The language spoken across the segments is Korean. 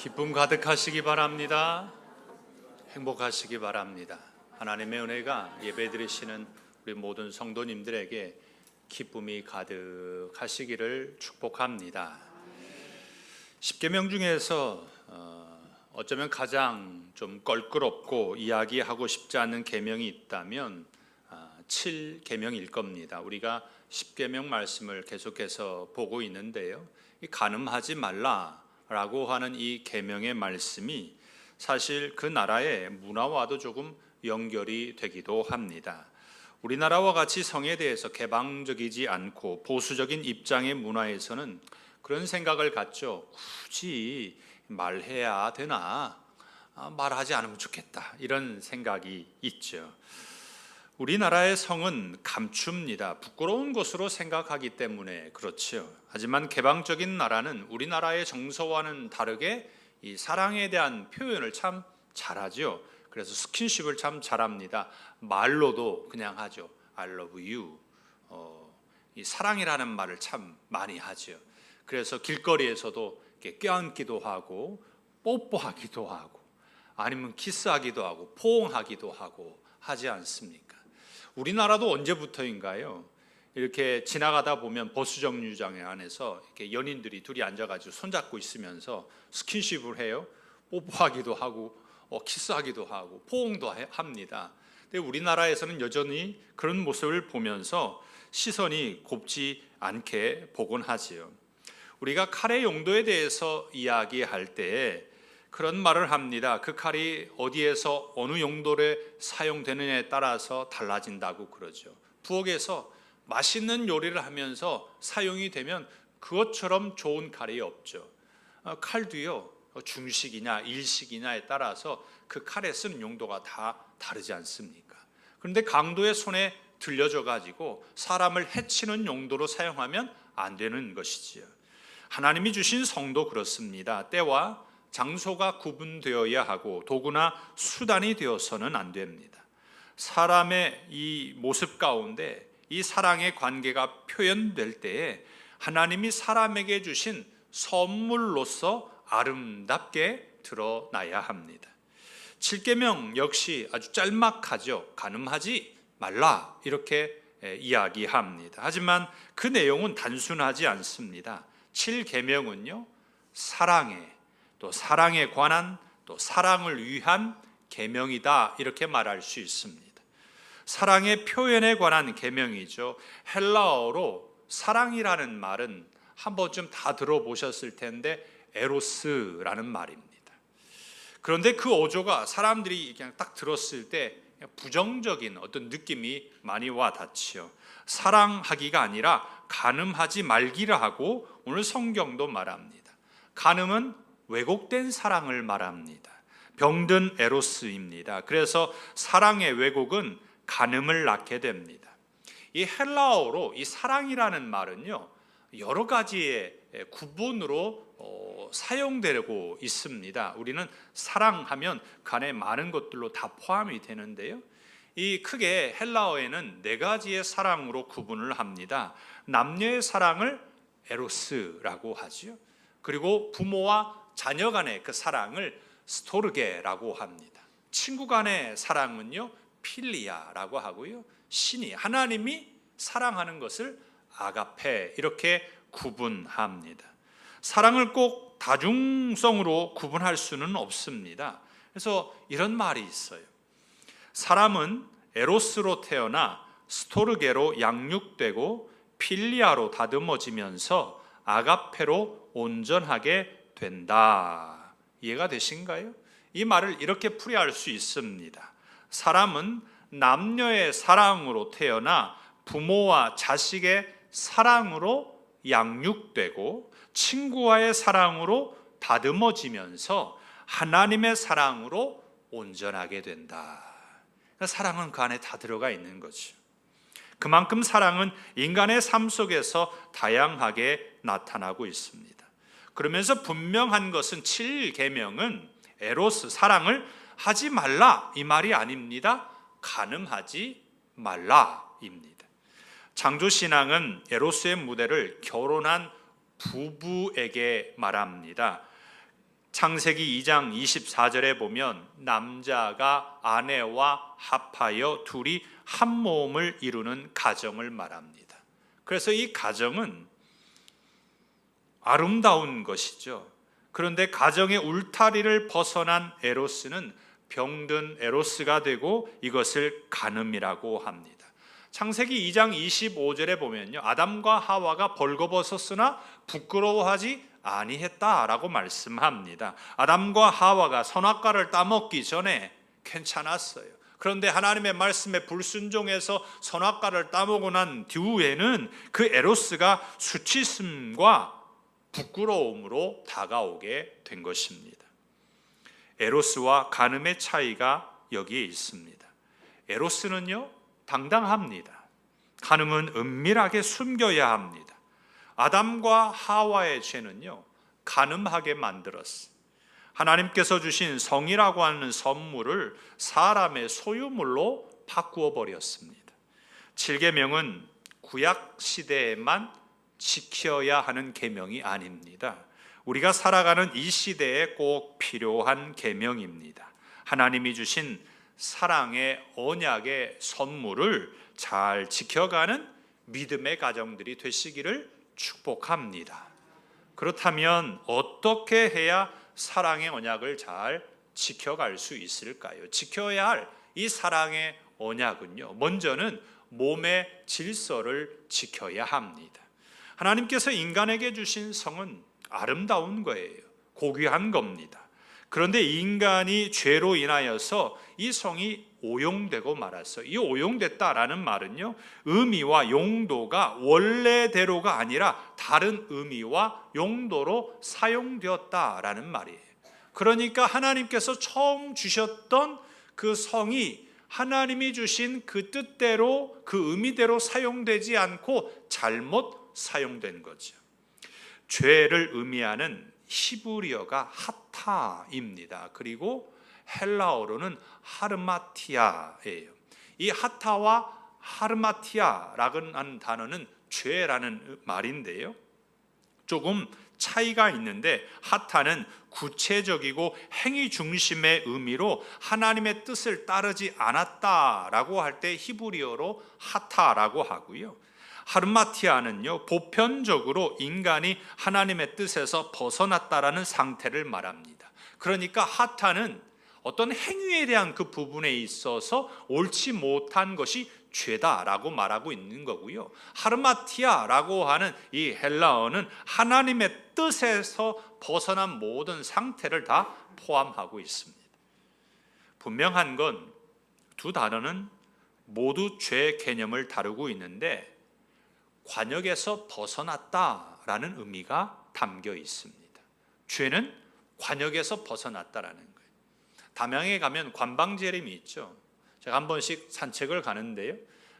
기쁨 가득하시기 바랍니다. 행복하시기 바랍니다. 하나님의 은혜가 예배드리시는 우리 모든 성도님들에게 기쁨이 가득하시기를 축복합니다. 십계명 중에서 어, 어쩌면 가장 좀 껄끄럽고 이야기하고 싶지 않은 계명이 있다면 아, 7계명일 겁니다. 우리가 10계명 말씀을 계속해서 보고 있는데요. 이 간음하지 말라 라고 하는 이 계명의 말씀이 사실 그 나라의 문화와도 조금 연결이 되기도 합니다. 우리나라와 같이 성에 대해서 개방적이지 않고 보수적인 입장의 문화에서는 그런 생각을 갖죠. 굳이 말해야 되나? 아, 말하지 않으면 좋겠다. 이런 생각이 있죠. 우리나라의 성은 감춥니다. 부끄러운 것으로 생각하기 때문에 그렇지요. 하지만 개방적인 나라는 우리나라의 정서와는 다르게 이 사랑에 대한 표현을 참 잘하죠. 그래서 스킨십을 참 잘합니다. 말로도 그냥 하죠. I love you. 어, 이 사랑이라는 말을 참 많이 하죠. 그래서 길거리에서도 이렇게 껴안기도 하고 뽀뽀하기도 하고 아니면 키스하기도 하고 포옹하기도 하고 하지 않습니까? 우리나라도 언제부터인가요? 이렇게 지나가다 보면 버스 정류장에 안에서 이렇게 연인들이 둘이 앉아가지고 손잡고 있으면서 스킨십을 해요. 뽀뽀하기도 하고 어, 키스하기도 하고 포옹도 해- 합니다. 근데 우리나라에서는 여전히 그런 모습을 보면서 시선이 곱지 않게 보곤 하지요. 우리가 칼의 용도에 대해서 이야기할 때 그런 말을 합니다. 그 칼이 어디에서 어느 용도로 사용되느냐에 따라서 달라진다고 그러죠. 부엌에서 맛있는 요리를 하면서 사용이 되면 그것처럼 좋은 칼이 없죠. 어, 칼도요 중식이냐 일식이냐에 따라서 그 칼에 쓰는 용도가 다 다르지 않습니까? 그런데 강도의 손에 들려져 가지고 사람을 해치는 용도로 사용하면 안 되는 것이지요. 하나님이 주신 성도 그렇습니다. 때와 장소가 구분되어야 하고 도구나 수단이 되어서는 안 됩니다. 사람의 이 모습 가운데 이 사랑의 관계가 표현될 때에 하나님이 사람에게 주신 선물로서 아름답게 드러나야 합니다. 7계명 역시 아주 짤막하죠. 가늠하지 말라 이렇게 에, 이야기합니다. 하지만 그 내용은 단순하지 않습니다. 7계명은요. 사랑에 또 사랑에 관한 또 사랑을 위한 계명이다 이렇게 말할 수 있습니다. 사랑의 표현에 관한 계명이죠. 헬라어로 사랑이라는 말은 한 번쯤 다 들어보셨을 텐데 에로스라는 말입니다. 그런데 그 어조가 사람들이 그냥 딱 들었을 때 부정적인 어떤 느낌이 많이 와 닿지요. 사랑하기가 아니라 간음하지 말기를 하고 오늘 성경도 말합니다. 간음은 왜곡된 사랑을 말합니다. 병든 에로스입니다. 그래서 사랑의 왜곡은 간음을 낳게 됩니다. 이 헬라어로 이 사랑이라는 말은요 여러 가지의 구분으로 어, 사용되고 있습니다. 우리는 사랑하면 그 안에 많은 것들로 다 포함이 되는데요. 이 크게 헬라어에는 네 가지의 사랑으로 구분을 합니다. 남녀의 사랑을 에로스라고 하지요. 그리고 부모와 자녀 간의 그 사랑을 스토르게라고 합니다. 친구 간의 사랑은요 필리아라고 하고요. 신이 하나님이 사랑하는 것을 아가페 이렇게 구분합니다. 사랑을 꼭 다중성으로 구분할 수는 없습니다. 그래서 이런 말이 있어요. 사람은 에로스로 태어나 스토르게로 양육되고 필리아로 다듬어지면서 아가페로 온전하게 된다. 이해가 되신가요? 이 말을 이렇게 풀이할 수 있습니다. 사람은 남녀의 사랑으로 태어나 부모와 자식의 사랑으로 양육되고 친구와의 사랑으로 다듬어지면서 하나님의 사랑으로 온전하게 된다. 그러니까 사랑은 그 안에 다 들어가 있는 거죠. 그만큼 사랑은 인간의 삶 속에서 다양하게 나타나고 있습니다. 그러면서 분명한 것은 7계명은 에로스 사랑을 하지 말라 이 말이 아닙니다. 가늠하지 말라입니다. 창조 신앙은 에로스의 무대를 결혼한 부부에게 말합니다. 창세기 2장 24절에 보면 남자가 아내와 합하여 둘이 한 몸을 이루는 가정을 말합니다. 그래서 이 가정은 아름다운 것이죠. 그런데 가정의 울타리를 벗어난 에로스는 병든 에로스가 되고 이것을 간음이라고 합니다. 창세기 2장 25절에 보면요. 아담과 하와가 벌거벗었으나 부끄러워하지 아니했다라고 말씀합니다. 아담과 하와가 선악과를 따먹기 전에 괜찮았어요. 그런데 하나님의 말씀에 불순종해서 선악과를 따먹고 난 뒤에는 그 에로스가 수치심과 부끄러움으로 다가오게 된 것입니다. 에로스와 간음의 차이가 여기에 있습니다. 에로스는요, 당당합니다. 간음은 은밀하게 숨겨야 합니다. 아담과 하와의 죄는요, 간음하게 만들었어. 하나님께서 주신 성이라고 하는 선물을 사람의 소유물로 바꾸어 버렸습니다. 7계명은 구약 시대에만 지켜야 하는 계명이 아닙니다. 우리가 살아가는 이 시대에 꼭 필요한 계명입니다. 하나님이 주신 사랑의 언약의 선물을 잘 지켜가는 믿음의 가정들이 되시기를 축복합니다. 그렇다면 어떻게 해야 사랑의 언약을 잘 지켜갈 수 있을까요? 지켜야 할 이 사랑의 언약은요. 먼저는 몸의 질서를 지켜야 합니다. 하나님께서 인간에게 주신 성은 아름다운 거예요. 고귀한 겁니다. 그런데 인간이 죄로 인하여서 이 성이 오용되고 말았어요. 이 오용됐다라는 말은요, 의미와 용도가 원래대로가 아니라 다른 의미와 용도로 사용되었다라는 말이에요. 그러니까 하나님께서 처음 주셨던 그 성이 하나님이 주신 그 뜻대로 그 의미대로 사용되지 않고 잘못 사용된 거죠. 죄를 의미하는 히브리어가 하타입니다. 그리고 헬라어로는 하르마티아예요. 이 하타와 하르마티아라는 단어는 죄라는 말인데요. 조금 차이가 있는데 하타는 구체적이고 행위 중심의 의미로 하나님의 뜻을 따르지 않았다라고 할 때 히브리어로 하타라고 하고요. 하르마티아는요 보편적으로 인간이 하나님의 뜻에서 벗어났다라는 상태를 말합니다. 그러니까 하타는 어떤 행위에 대한 그 부분에 있어서 옳지 못한 것이 죄다라고 말하고 있는 거고요. 하르마티아라고 하는 이 헬라어는 하나님의 뜻에서 벗어난 모든 상태를 다 포함하고 있습니다. 분명한 건 두 단어는 모두 죄 개념을 다루고 있는데 관역에서 벗어났다라는 의미가 담겨 있습니다. 죄는 관역에서 벗어났다라는 거예요. 담양에 가면 관방재림이 있죠. 제가 한 번씩 산책을 가는데요.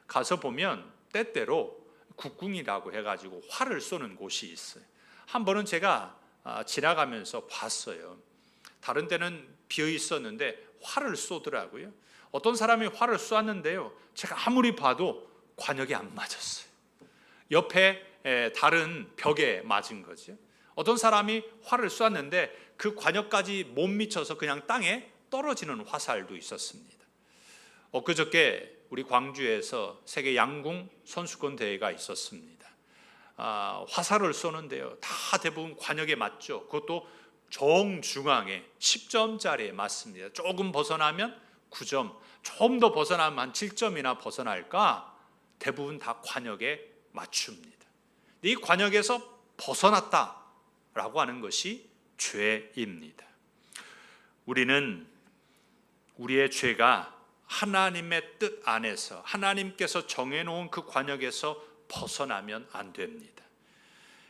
가서 보면 때때로 국궁이라고 해가지고 활을 쏘는 곳이 있어요. 한 번은 제가 아, 지나가면서 봤어요. 다른 데는 비어 있었는데 활을 쏘더라고요. 어떤 사람이 활을 쏘았는데요. 제가 아무리 봐도 관역에 안 맞았어요. 옆에 다른 벽에 맞은 거죠. 어떤 사람이 활을 쏘았는데 그 관역까지 못 미쳐서 그냥 땅에 떨어지는 화살도 있었습니다. 엊그저께 우리 광주에서 세계 양궁 선수권 대회가 있었습니다. 아, 화살을 쏘는데요. 다 대부분 관역에 맞죠. 그것도 정중앙에 10점짜리에 맞습니다. 조금 벗어나면 9점, 좀 더 벗어나면 한 7점이나 벗어날까 대부분 다 관역에 맞춥니다. 이 관역에서 벗어났다라고 하는 것이 죄입니다. 우리는 우리의 죄가 하나님의 뜻 안에서 하나님께서 정해놓은 그 관역에서 벗어나면 안 됩니다.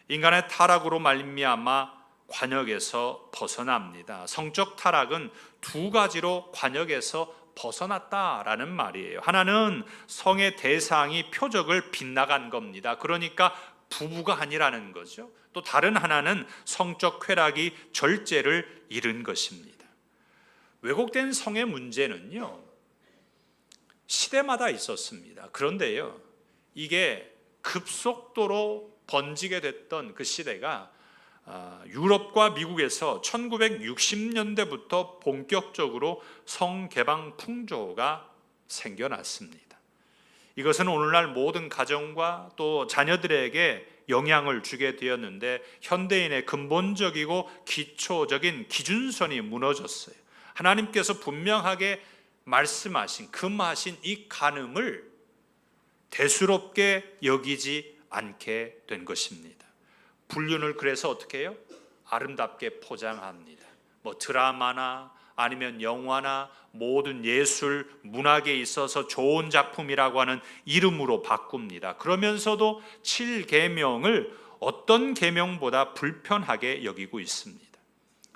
인간의 타락으로 말미암아 관역에서 벗어납니다. 성적 타락은 두 가지로 관역에서 벗어났다라는 말이에요. 하나는 성의 대상이 표적을 빗나간 겁니다. 그러니까 부부가 아니라는 거죠. 또 다른 하나는 성적 쾌락이 절제를 잃은 것입니다. 왜곡된 성의 문제는요. 시대마다 있었습니다. 그런데요. 이게 급속도로 번지게 됐던 그 시대가 아, 유럽과 미국에서 1960년대부터 본격적으로 성개방 풍조가 생겨났습니다. 이것은 오늘날 모든 가정과 또 자녀들에게 영향을 주게 되었는데 현대인의 근본적이고 기초적인 기준선이 무너졌어요. 하나님께서 분명하게 말씀하신 금하신 이 간음을 대수롭게 여기지 않게 된 것입니다. 불륜을 그래서 어떻게 해요? 아름답게 포장합니다. 뭐 드라마나 아니면 영화나 모든 예술, 문학에 있어서 좋은 작품이라고 하는 이름으로 바꿉니다. 그러면서도 7계명을 어떤 계명보다 불편하게 여기고 있습니다.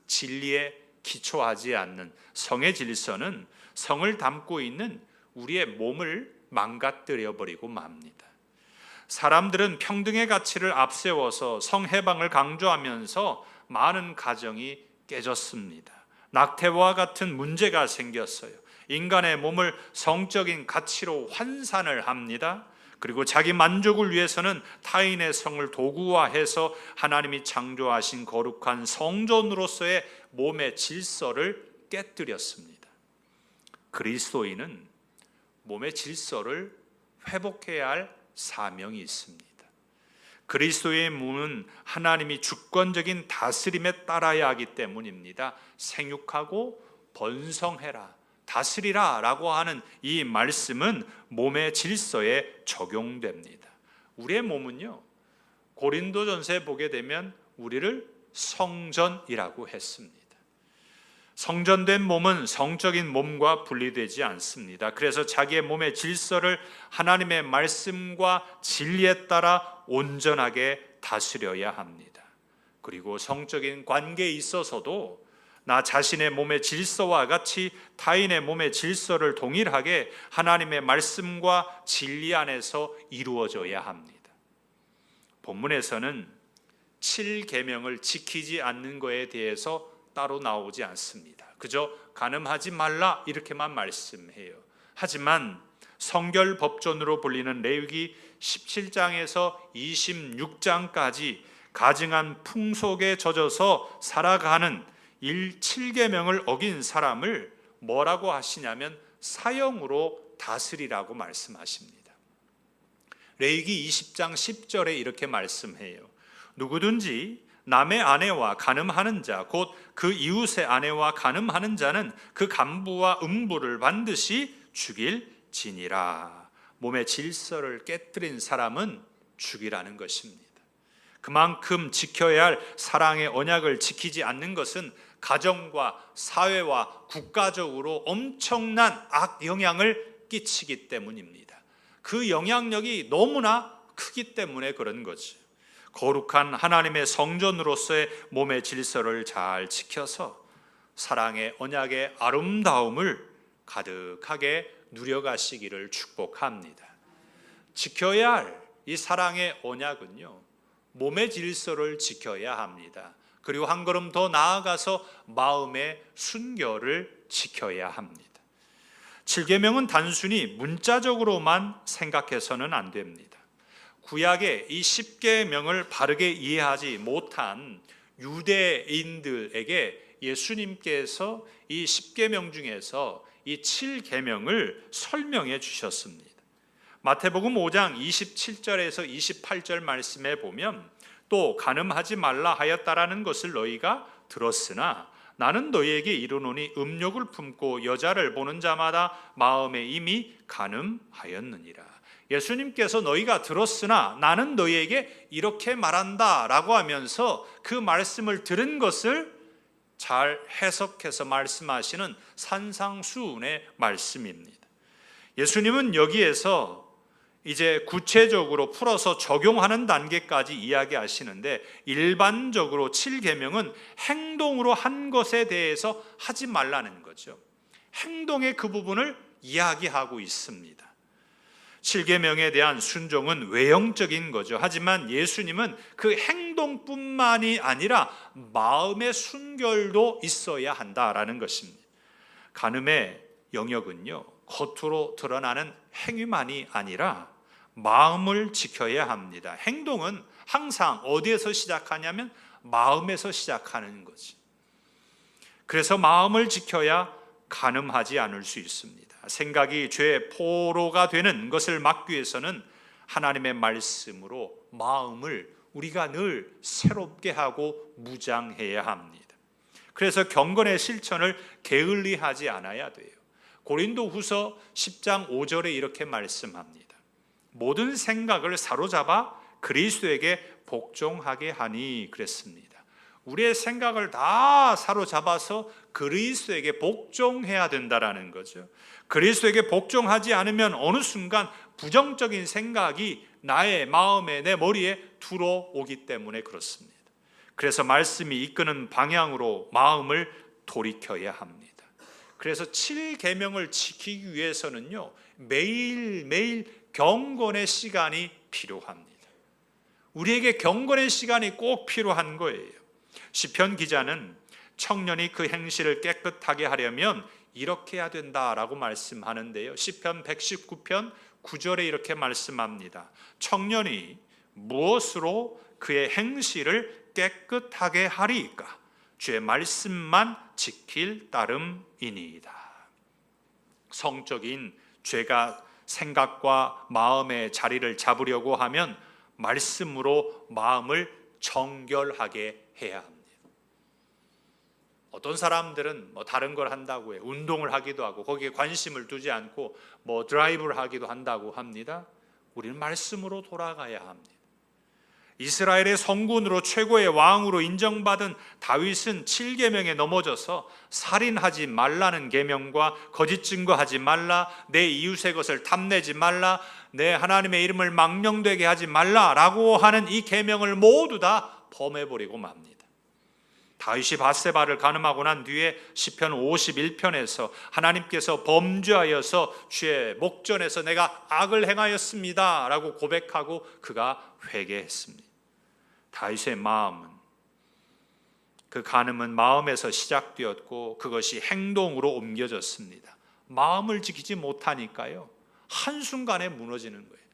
진리에 기초하지 않는 성의 질서는 성을 담고 있는 우리의 몸을 망가뜨려 버리고 맙니다. 사람들은 평등의 가치를 앞세워서 성해방을 강조하면서 많은 가정이 깨졌습니다. 낙태와 같은 문제가 생겼어요. 인간의 몸을 성적인 가치로 환산을 합니다. 그리고 자기 만족을 위해서는 타인의 성을 도구화해서 하나님이 창조하신 거룩한 성전으로서의 몸의 질서를 깨뜨렸습니다. 그리스도인은 몸의 질서를 회복해야 할 사명이 있습니다. 그리스도의 몸은 하나님이 주권적인 다스림에 따라야 하기 때문입니다. 생육하고 번성해라, 다스리라 라고 하는 이 말씀은 몸의 질서에 적용됩니다. 우리의 몸은요. 고린도전서에 보게 되면 우리를 성전이라고 했습니다. 성전된 몸은 성적인 몸과 분리되지 않습니다. 그래서 자기의 몸의 질서를 하나님의 말씀과 진리에 따라 온전하게 다스려야 합니다. 그리고 성적인 관계에 있어서도 나 자신의 몸의 질서와 같이 타인의 몸의 질서를 동일하게 하나님의 말씀과 진리 안에서 이루어져야 합니다. 본문에서는 7계명을 지키지 않는 것에 대해서 따로 나오지 않습니다. 그저 간음하지 말라 이렇게만 말씀해요. 하지만 성결 법전으로 불리는 레위기 17장에서 26장까지 가증한 풍속에 젖어서 살아가는 1 7계명을 어긴 사람을 뭐라고 하시냐면 사형으로 다스리라고 말씀하십니다. 레위기 20장 10절에 이렇게 말씀해요. 누구든지 남의 아내와 간음하는 자, 곧 그 이웃의 아내와 간음하는 자는 그 간부와 음부를 반드시 죽일 지니라. 몸의 질서를 깨뜨린 사람은 죽이라는 것입니다. 그만큼 지켜야 할 사랑의 언약을 지키지 않는 것은 가정과 사회와 국가적으로 엄청난 악 영향을 끼치기 때문입니다. 그 영향력이 너무나 크기 때문에 그런 거죠. 거룩한 하나님의 성전으로서의 몸의 질서를 잘 지켜서 사랑의 언약의 아름다움을 가득하게 누려가시기를 축복합니다. 지켜야 할 이 사랑의 언약은요, 몸의 질서를 지켜야 합니다. 그리고 한 걸음 더 나아가서 마음의 순결을 지켜야 합니다. 7계명은 단순히 문자적으로만 생각해서는 안 됩니다. 구약의 이 10계명을 바르게 이해하지 못한 유대인들에게 예수님께서 이 10계명 중에서 이 7계명을 설명해 주셨습니다. 마태복음 5장 27절에서 28절 말씀에 보면 또 간음하지 말라 하였다라는 것을 너희가 들었으나 나는 너희에게 이르노니 음욕을 품고 여자를 보는 자마다 마음에 이미 간음하였느니라. 예수님께서 너희가 들었으나 나는 너희에게 이렇게 말한다 라고 하면서 그 말씀을 들은 것을 잘 해석해서 말씀하시는 산상수훈의 말씀입니다. 예수님은 여기에서 이제 구체적으로 풀어서 적용하는 단계까지 이야기하시는데 일반적으로 7계명은 행동으로 한 것에 대해서 하지 말라는 거죠. 행동의 그 부분을 이야기하고 있습니다. 7계명에 대한 순종은 외형적인 거죠. 하지만 예수님은 그 행동뿐만이 아니라 마음의 순결도 있어야 한다라는 것입니다. 간음의 영역은요. 겉으로 드러나는 행위만이 아니라 마음을 지켜야 합니다. 행동은 항상 어디에서 시작하냐면 마음에서 시작하는 거지. 그래서 마음을 지켜야 가늠하지 않을 수 있습니다. 생각이 죄의 포로가 되는 것을 막기 위해서는 하나님의 말씀으로 마음을 우리가 늘 새롭게 하고 무장해야 합니다. 그래서 경건의 실천을 게을리하지 않아야 돼요. 고린도 후서 10장 5절에 이렇게 말씀합니다. 모든 생각을 사로잡아 그리스도에게 복종하게 하니 그랬습니다. 우리의 생각을 다 사로잡아서 그리스도에게 복종해야 된다라는 거죠. 그리스도에게 복종하지 않으면 어느 순간 부정적인 생각이 나의 마음에 내 머리에 들어오기 때문에 그렇습니다. 그래서 말씀이 이끄는 방향으로 마음을 돌이켜야 합니다. 그래서 7계명을 지키기 위해서는요. 매일매일 경건의 시간이 필요합니다. 우리에게 경건의 시간이 꼭 필요한 거예요. 시편 기자는 청년이 그 행실을 깨끗하게 하려면 이렇게 해야 된다라고 말씀하는데요. 시편 119편 9절에 이렇게 말씀합니다. 청년이 무엇으로 그의 행실을 깨끗하게 하리까? 주의 말씀만 지킬 따름이니이다. 성적인 죄가 생각과 마음의 자리를 잡으려고 하면 말씀으로 마음을 정결하게 해야 합니다. 어떤 사람들은 뭐 다른 걸 한다고 해요. 운동을 하기도 하고 거기에 관심을 두지 않고 뭐 드라이브를 하기도 한다고 합니다. 우리는 말씀으로 돌아가야 합니다. 이스라엘의 성군으로 최고의 왕으로 인정받은 다윗은 7계명에 넘어져서 살인하지 말라는 계명과 거짓 증거하지 말라 내 이웃의 것을 탐내지 말라 내 하나님의 이름을 망령되게 하지 말라라고 하는 이 계명을 모두 다 범해 버리고 맙니다. 다윗이 바세바를 가늠하고 난 뒤에 시편 51편에서 하나님께서 범죄하여서 주의 목전에서 내가 악을 행하였습니다라고 고백하고 그가 회개했습니다. 다윗의 마음은 그 간음은 마음에서 시작되었고 그것이 행동으로 옮겨졌습니다. 마음을 지키지 못하니까요. 한순간에 무너지는 거예요.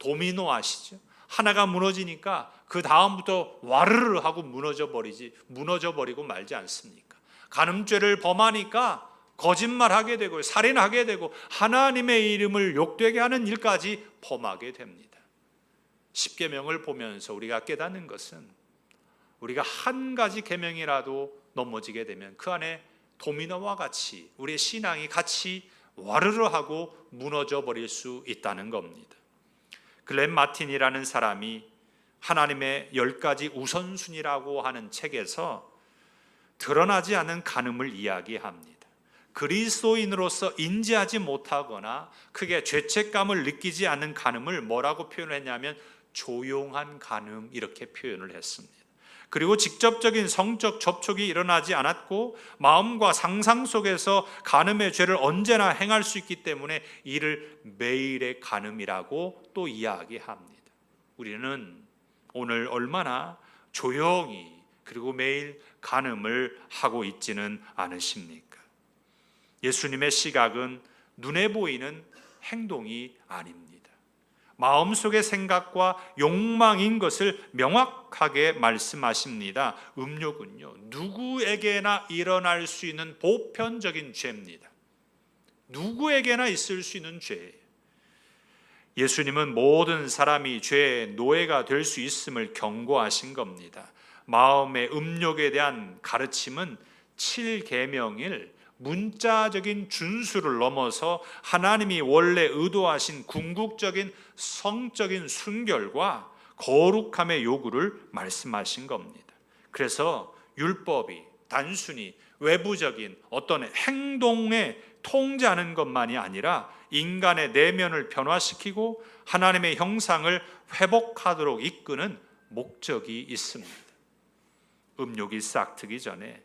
도미노 아시죠? 하나가 무너지니까 그 다음부터 와르르 하고 무너져 버리지 무너져 버리고 말지 않습니까? 간음죄를 범하니까 거짓말하게 되고 살인하게 되고 하나님의 이름을 욕되게 하는 일까지 범하게 됩니다. 십계명을 보면서 우리가 깨닫는 것은 우리가 한 가지 계명이라도 넘어지게 되면 그 안에 도미노와 같이 우리의 신앙이 같이 와르르 하고 무너져 버릴 수 있다는 겁니다. 글렌 마틴이라는 사람이 하나님의 열 가지 우선순위라고 하는 책에서 드러나지 않은 간음을 이야기합니다. 그리스도인으로서 인지하지 못하거나 크게 죄책감을 느끼지 않는 간음을 뭐라고 표현했냐면 조용한 간음 이렇게 표현을 했습니다. 그리고 직접적인 성적 접촉이 일어나지 않았고 마음과 상상 속에서 간음의 죄를 언제나 행할 수 있기 때문에 이를 매일의 간음이라고 또 이야기합니다. 우리는 오늘 얼마나 조용히 그리고 매일 간음을 하고 있지는 않으십니까? 예수님의 시각은 눈에 보이는 행동이 아닙니다. 마음속의 생각과 욕망인 것을 명확하게 말씀하십니다. 음욕은요, 누구에게나 일어날 수 있는 보편적인 죄입니다. 누구에게나 있을 수 있는 죄예요. 예수님은 모든 사람이 죄의 노예가 될 수 있음을 경고하신 겁니다. 마음의 음욕에 대한 가르침은 7계명일 문자적인 준수를 넘어서 하나님이 원래 의도하신 궁극적인 성적인 순결과 거룩함의 요구를 말씀하신 겁니다. 그래서 율법이 단순히 외부적인 어떤 행동에 통제하는 것만이 아니라 인간의 내면을 변화시키고 하나님의 형상을 회복하도록 이끄는 목적이 있습니다. 음욕이 싹트기 전에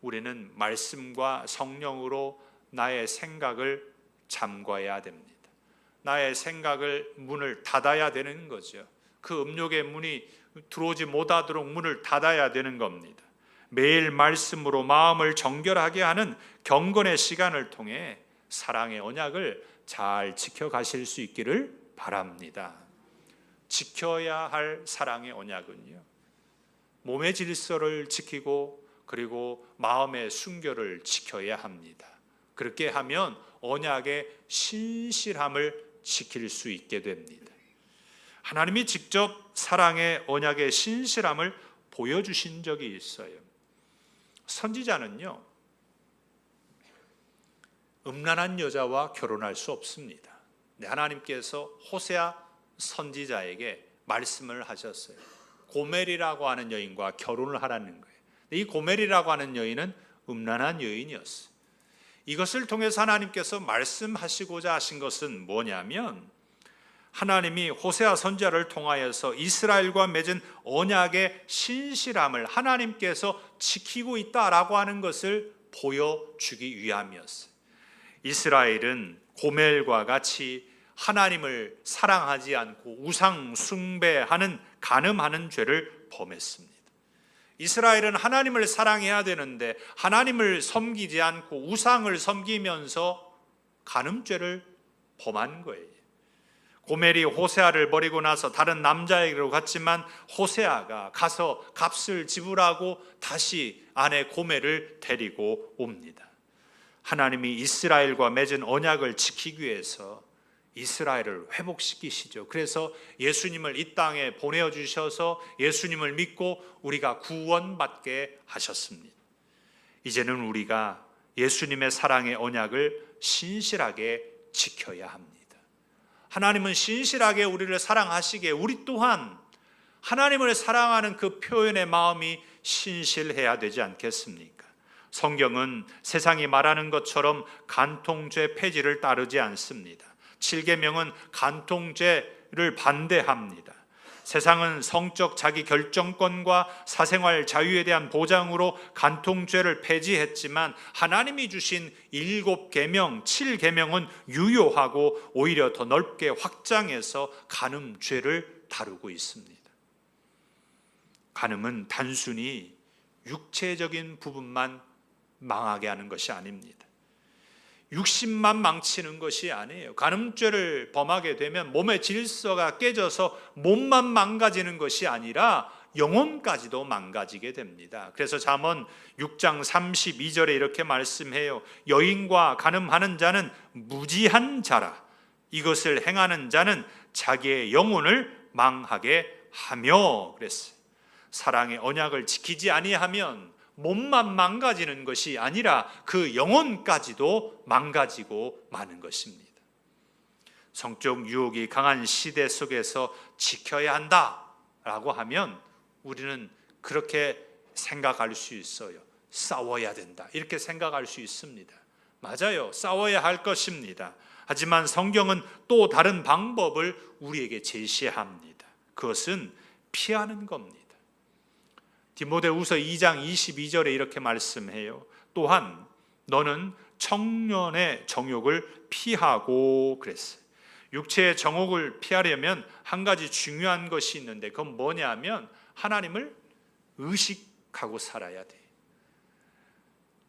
우리는 말씀과 성령으로 나의 생각을 잠궈야 됩니다. 나의 생각을 문을 닫아야 되는 거죠. 그 음욕의 문이 들어오지 못하도록 문을 닫아야 되는 겁니다. 매일 말씀으로 마음을 정결하게 하는 경건의 시간을 통해 사랑의 언약을 잘 지켜가실 수 있기를 바랍니다. 지켜야 할 사랑의 언약은요. 몸의 질서를 지키고 그리고 마음의 순결을 지켜야 합니다. 그렇게 하면 언약의 신실함을 지킬 수 있게 됩니다. 하나님이 직접 사랑의 언약의 신실함을 보여주신 적이 있어요. 선지자는요, 음란한 여자와 결혼할 수 없습니다. 네, 하나님께서 호세아 선지자에게 말씀을 하셨어요. 고멜이라고 하는 여인과 결혼을 하라는 거예요. 이 고멜이라고 하는 여인은 음란한 여인이었어요. 이것을 통해서 하나님께서 말씀하시고자 하신 것은 뭐냐면 하나님이 호세아 선지자를 통하여서 이스라엘과 맺은 언약의 신실함을 하나님께서 지키고 있다라고 하는 것을 보여주기 위함이었어요. 이스라엘은 고멜과 같이 하나님을 사랑하지 않고 우상 숭배하는 간음하는 죄를 범했습니다. 이스라엘은 하나님을 사랑해야 되는데 하나님을 섬기지 않고 우상을 섬기면서 간음죄를 범한 거예요. 고멜이 호세아를 버리고 나서 다른 남자에게로 갔지만 호세아가 가서 값을 지불하고 다시 아내 고멜을 데리고 옵니다. 하나님이 이스라엘과 맺은 언약을 지키기 위해서 이스라엘을 회복시키시죠. 그래서 예수님을 이 땅에 보내어 주셔서 예수님을 믿고 우리가 구원받게 하셨습니다. 이제는 우리가 예수님의 사랑의 언약을 신실하게 지켜야 합니다. 하나님은 신실하게 우리를 사랑하시기에 우리 또한 하나님을 사랑하는 그 표현의 마음이 신실해야 되지 않겠습니까? 성경은 세상이 말하는 것처럼 간통죄 폐지를 따르지 않습니다. 7계명은 간통죄를 반대합니다. 세상은 성적 자기 결정권과 사생활 자유에 대한 보장으로 간통죄를 폐지했지만 하나님이 주신 일곱 계명, 칠 계명은 유효하고 오히려 더 넓게 확장해서 간음죄를 다루고 있습니다. 간음은 단순히 육체적인 부분만 망하게 하는 것이 아닙니다. 육신만 망치는 것이 아니에요. 간음죄를 범하게 되면 몸의 질서가 깨져서 몸만 망가지는 것이 아니라 영혼까지도 망가지게 됩니다. 그래서 잠언 6장 32절에 이렇게 말씀해요. 여인과 간음하는 자는 무지한 자라. 이것을 행하는 자는 자기의 영혼을 망하게 하며 그랬어요. 사랑의 언약을 지키지 아니하면 몸만 망가지는 것이 아니라 그 영혼까지도 망가지고 마는 것입니다. 성적 유혹이 강한 시대 속에서 지켜야 한다라고 하면 우리는 그렇게 생각할 수 있어요. 싸워야 된다. 이렇게 생각할 수 있습니다. 맞아요. 싸워야 할 것입니다. 하지만 성경은 또 다른 방법을 우리에게 제시합니다. 그것은 피하는 겁니다. 디모데후서 2장 22절에 이렇게 말씀해요. 또한 너는 청년의 정욕을 피하고 그랬어요. 육체의 정욕을 피하려면 한 가지 중요한 것이 있는데 그건 뭐냐면 하나님을 의식하고 살아야 돼.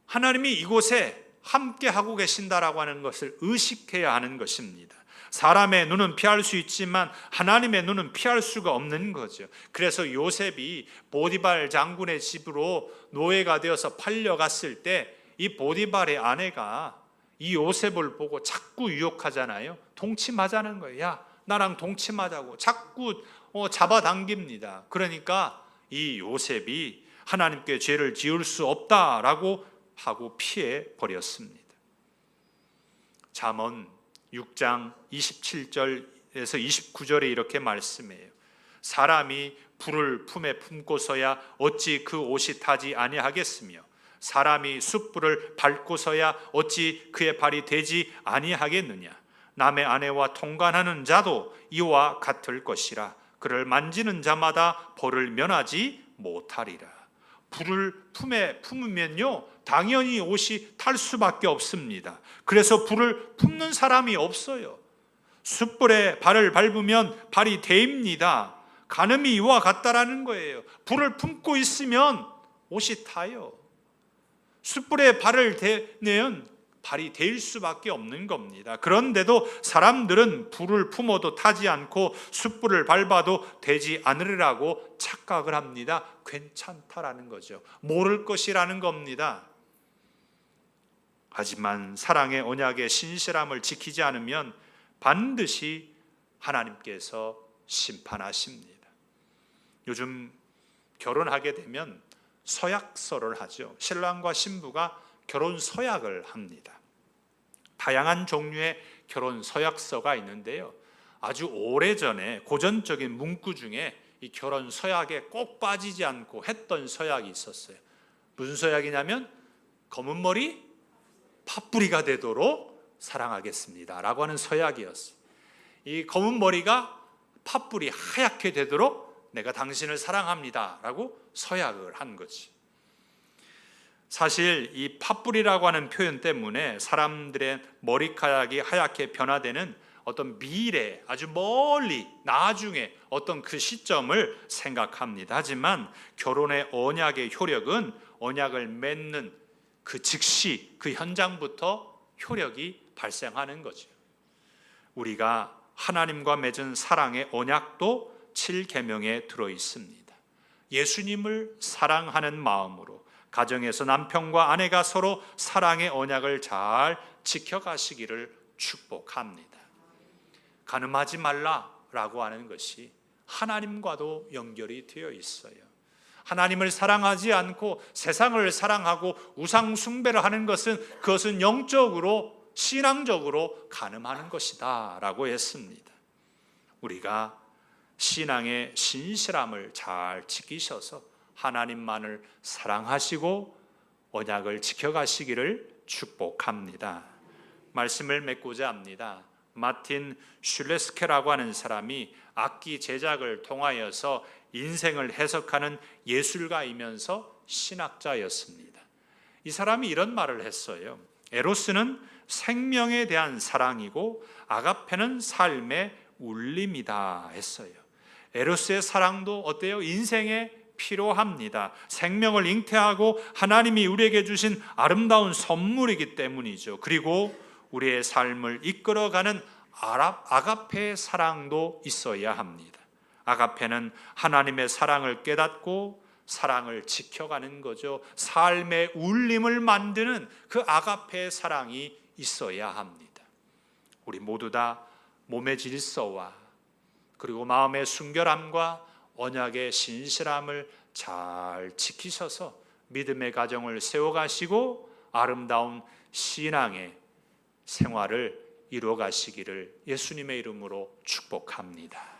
하나님이 이곳에 함께 하고 계신다라고 하는 것을 의식해야 하는 것입니다. 사람의 눈은 피할 수 있지만 하나님의 눈은 피할 수가 없는 거죠. 그래서 요셉이 보디발 장군의 집으로 노예가 되어서 팔려갔을 때 이 보디발의 아내가 이 요셉을 보고 자꾸 유혹하잖아요. 동침하자는 거예요. 야, 나랑 동침하자고 자꾸 어, 잡아당깁니다. 그러니까 이 요셉이 하나님께 죄를 지을 수 없다라고 하고 피해 버렸습니다. 잠언 6장 27절에서 29절에 이렇게 말씀해요. 사람이 불을 품에 품고서야 어찌 그 옷이 타지 아니하겠으며 사람이 숯불을 밟고서야 어찌 그의 발이 되지 아니하겠느냐? 남의 아내와 통관하는 자도 이와 같을 것이라. 그를 만지는 자마다 벌을 면하지 못하리라 불을 품에 품으면요 당연히 옷이 탈 수밖에 없습니다. 그래서 불을 품는 사람이 없어요. 숯불에 발을 밟으면 발이 데입니다. 간음이 이와 같다라는 거예요. 불을 품고 있으면 옷이 타요. 숯불에 발을 대면 발휘될 수밖에 없는 겁니다. 그런데도 사람들은 불을 품어도 타지 않고 숯불을 밟아도 되지 않으리라고 착각을 합니다. 괜찮다라는 거죠. 모를 것이라는 겁니다. 하지만 사랑의 언약의 신실함을 지키지 않으면 반드시 하나님께서 심판하십니다. 요즘 결혼하게 되면 서약서를 하죠. 신랑과 신부가 결혼 서약을 합니다. 다양한 종류의 결혼 서약서가 있는데요. 아주 오래전에 고전적인 문구 중에 이 결혼 서약에 꼭 빠지지 않고 했던 서약이 있었어요. 무슨 서약이냐면 검은 머리 팥뿌리가 되도록 사랑하겠습니다라고 하는 서약이었어요. 이 검은 머리가 팥뿌리 하얗게 되도록 내가 당신을 사랑합니다라고 서약을 한 거지. 사실 이 팥뿌리라고 하는 표현 때문에 사람들의 머리카락이 하얗게 변화되는 어떤 미래, 아주 멀리 나중에 어떤 그 시점을 생각합니다. 하지만 결혼의 언약의 효력은 언약을 맺는 그 즉시 그 현장부터 효력이 발생하는 거죠. 우리가 하나님과 맺은 사랑의 언약도 7계명에 들어 있습니다. 예수님을 사랑하는 마음으로 가정에서 남편과 아내가 서로 사랑의 언약을 잘 지켜가시기를 축복합니다. 가늠하지 말라라고 하는 것이 하나님과도 연결이 되어 있어요. 하나님을 사랑하지 않고 세상을 사랑하고 우상 숭배를 하는 것은 그것은 영적으로 신앙적으로 가늠하는 것이다라고 했습니다. 우리가 신앙의 신실함을 잘 지키셔서 하나님만을 사랑하시고 언약을 지켜가시기를 축복합니다. 말씀을 맺고자 합니다. 마틴 슐레스케라고 하는 사람이 악기 제작을 통하여서 인생을 해석하는 예술가이면서 신학자였습니다. 이 사람이 이런 말을 했어요. 에로스는 생명에 대한 사랑이고 아가페는 삶의 울림이다 했어요. 에로스의 사랑도 어때요? 인생에 필요합니다. 생명을 잉태하고 하나님이 우리에게 주신 아름다운 선물이기 때문이죠. 그리고 우리의 삶을 이끌어가는 아가페의 사랑도 있어야 합니다. 아가페는 하나님의 사랑을 깨닫고 사랑을 지켜가는 거죠. 삶의 울림을 만드는 그 아가페의 사랑이 있어야 합니다. 우리 모두 다 몸의 질서와 그리고 마음의 순결함과 언약의 신실함을 잘 지키셔서 믿음의 가정을 세워가시고 아름다운 신앙의 생활을 이루어 가시기를 예수님의 이름으로 축복합니다.